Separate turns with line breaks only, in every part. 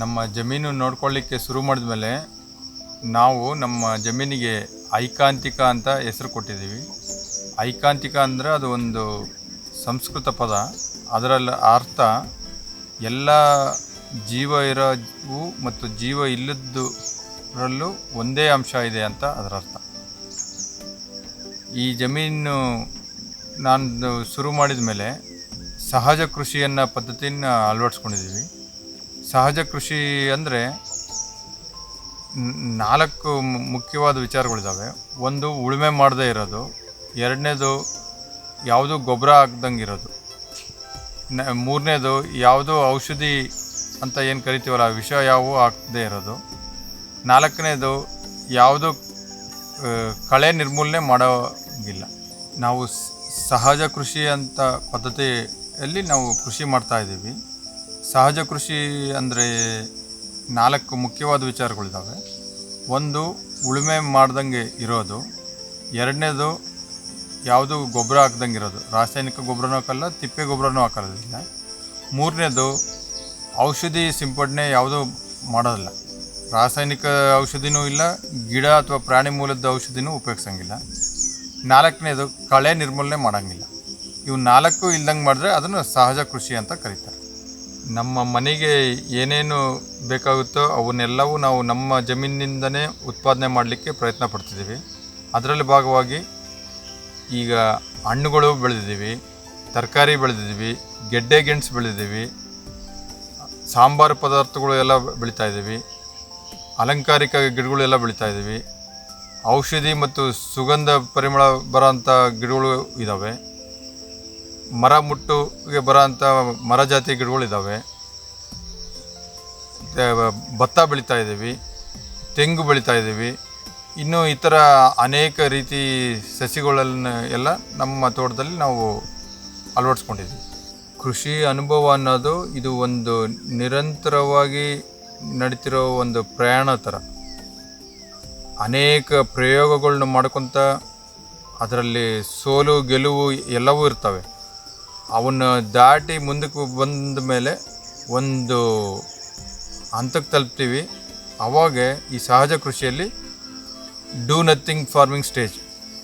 ನಮ್ಮ ಜಮೀನು ನೋಡ್ಕೊಳ್ಳಿಕ್ಕೆ ಶುರು ಮಾಡಿದ ಮೇಲೆ ನಾವು ನಮ್ಮ ಜಮೀನಿಗೆ ಐಕಾಂತಿಕ ಅಂತ ಹೆಸರು ಕೊಟ್ಟಿದ್ದೀವಿ. ಐಕಾಂತಿಕ ಅಂದರೆ ಅದು ಒಂದು ಸಂಸ್ಕೃತ ಪದ. ಅದರಲ್ಲಿ ಅರ್ಥ ಎಲ್ಲ ಜೀವ ಇರೋವು ಮತ್ತು ಜೀವ ಇಲ್ಲದ್ದರಲ್ಲೂ ಒಂದೇ ಅಂಶ ಇದೆ ಅಂತ ಅದರ ಅರ್ಥ. ಈ ಜಮೀನು ನಾನು ಶುರು ಮಾಡಿದ ಮೇಲೆ ಸಹಜ ಕೃಷಿಯನ್ನು ಪದ್ಧತಿನ ಅಳವಡಿಸ್ಕೊಂಡಿದ್ದೀವಿ. ಸಹಜ ಕೃಷಿ ಅಂದರೆ ನಾಲ್ಕು ಮುಖ್ಯವಾದ ವಿಚಾರಗಳಿದ್ದಾವೆ ಒಂದು, ಉಳುಮೆ ಮಾಡದೇ ಇರೋದು. ಎರಡನೇದು, ಯಾವುದು ಗೊಬ್ಬರ ಹಾಕ್ದಂಗೆ ಇರೋದು. ಮೂರನೇದು, ಯಾವುದೋ ಔಷಧಿ ಅಂತ ಏನು ಕರಿತೀವಲ್ಲ ವಿಷ ಯಾವುವು ಹಾಕದೇ ಇರೋದು. ನಾಲ್ಕನೇದು, ಯಾವುದು ಕಳೆ ನಿರ್ಮೂಲನೆ ಮಾಡೋಂಗಿಲ್ಲ. ನಾವು ಸಹಜ ಕೃಷಿ ಅಂತ ಪದ್ಧತಿಯಲ್ಲಿ ನಾವು ಕೃಷಿ ಮಾಡ್ತಾ ಇದ್ದೀವಿ. ಸಹಜ ಕೃಷಿ ಅಂದರೆ ನಾಲ್ಕು ಮುಖ್ಯವಾದ ವಿಚಾರಗಳಿದ್ದಾವೆ ಒಂದು, ಉಳುಮೆ ಮಾಡ್ದಂಗೆ ಇರೋದು. ಎರಡನೇದು, ಯಾವುದು ಗೊಬ್ಬರ ಹಾಕ್ದಂಗೆ ಇರೋದು. ರಾಸಾಯನಿಕ ಗೊಬ್ಬರನೂ ಹಾಕಲ್ಲ, ತಿಪ್ಪೆ ಗೊಬ್ಬರನೂ ಹಾಕೋದಿಲ್ಲ ಮೂರನೇದು, ಔಷಧಿ ಸಿಂಪಡಣೆ ಯಾವುದೂ ಮಾಡೋದಿಲ್ಲ. ರಾಸಾಯನಿಕ ಔಷಧಿನೂ ಇಲ್ಲ, ಗಿಡ ಅಥವಾ ಪ್ರಾಣಿ ಮೂಲದ ಔಷಧಿನೂ ಉಪಯೋಗಿಸಂಗಿಲ್ಲ. ನಾಲ್ಕನೇದು, ಕಳೆ ನಿರ್ಮೂಲನೆ ಮಾಡೋಂಗಿಲ್ಲ. ಇವು ನಾಲ್ಕು ಇಲ್ದಂಗೆ ಮಾಡಿದ್ರೆ ಅದನ್ನು ಸಹಜ ಕೃಷಿ ಅಂತ ಕರೀತಾರೆ. ನಮ್ಮ ಮನೆಗೆ ಏನೇನು ಬೇಕಾಗುತ್ತೋ ಅವನ್ನೆಲ್ಲವೂ ನಾವು ನಮ್ಮ ಜಮೀನಿನಿಂದನೇ ಉತ್ಪಾದನೆ ಮಾಡಲಿಕ್ಕೆ ಪ್ರಯತ್ನ ಪಡ್ತಿದ್ದೀವಿ. ಅದರಲ್ಲಿ ಭಾಗವಾಗಿ ಈಗ ಹಣ್ಣುಗಳು ಬೆಳೆದಿದ್ದೀವಿ, ತರಕಾರಿ ಬೆಳೆದಿದ್ದೀವಿ, ಗೆಡ್ಡೆ ಗೆಣಸು ಬೆಳೆದಿದ್ದೀವಿ, ಸಾಂಬಾರು ಪದಾರ್ಥಗಳು ಎಲ್ಲ ಬೆಳೀತಾ ಇದ್ದೀವಿ, ಅಲಂಕಾರಿಕ ಗಿಡಗಳು ಎಲ್ಲ ಬೆಳೀತಾ ಇದ್ದೀವಿ, ಔಷಧಿ ಮತ್ತು ಸುಗಂಧ ಪರಿಮಳ ಬರೋಂಥ ಗಿಡಗಳು ಇದ್ದಾವೆ. ಮರ ಮುಟ್ಟುಗೆ ಬರೋಂಥ ಮರ ಜಾತಿ ಗಿಡಗಳಿದ್ದಾವೆ ಭತ್ತ ಬೆಳೀತಾ ಇದ್ದೀವಿ, ತೆಂಗು ಬೆಳೀತಾ ಇದ್ದೀವಿ. ಇನ್ನು ಇತರ ಅನೇಕ ರೀತಿ ಸಸಿಗಳನ್ನು ಎಲ್ಲ ನಮ್ಮ ತೋಟದಲ್ಲಿ ನಾವು ಅಳವಡಿಸ್ಕೊಂಡಿದ್ದೀವಿ. ಕೃಷಿ ಅನುಭವ ಅನ್ನೋದು ಇದು ಒಂದು ನಿರಂತರವಾಗಿ ನಡೀತಿರೋ ಒಂದು ಪ್ರಯಾಣ ಥರ. ಅನೇಕ ಪ್ರಯೋಗಗಳನ್ನ ಮಾಡ್ಕೊತ ಅದರಲ್ಲಿ ಸೋಲು ಗೆಲುವು ಎಲ್ಲವೂ ಇರ್ತವೆ. ಅವನ್ನ ದಾಟಿ ಮುಂದಕ್ಕೆ ಬಂದ ಮೇಲೆ ಒಂದು ಹಂತಕ್ಕೆ ತಲುಪ್ತೀವಿ. ಅವಾಗ ಈ ಸಹಜ ಕೃಷಿಯಲ್ಲಿ ಡೂ ನಥಿಂಗ್ ಫಾರ್ಮಿಂಗ್ ಸ್ಟೇಜ್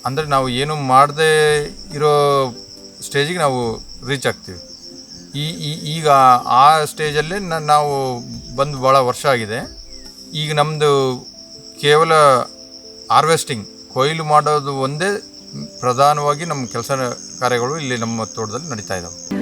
ಅಂದರೆ ನಾವು ಏನು ಮಾಡದೇ ಇರೋ ಸ್ಟೇಜಿಗೆ ನಾವು ರೀಚ್ ಆಗ್ತೀವಿ. ಈ ಈಗ ಆ ಸ್ಟೇಜಲ್ಲಿ ನಾವು ಬಂದು ಭಾಳ ವರ್ಷ ಆಗಿದೆ. ಈಗ ನಮ್ಮದು ಕೇವಲ ಹಾರ್ವೆಸ್ಟಿಂಗ್ ಕೊಯ್ಲು ಮಾಡೋದು ಒಂದೇ ಪ್ರಧಾನವಾಗಿ ನಮ್ಮ ಕೆಲಸ ಕಾರ್ಯಗಳು ಇಲ್ಲಿ ನಮ್ಮ ತೋಟದಲ್ಲಿ ನಡೀತಾ ಇದ್ದಾವೆ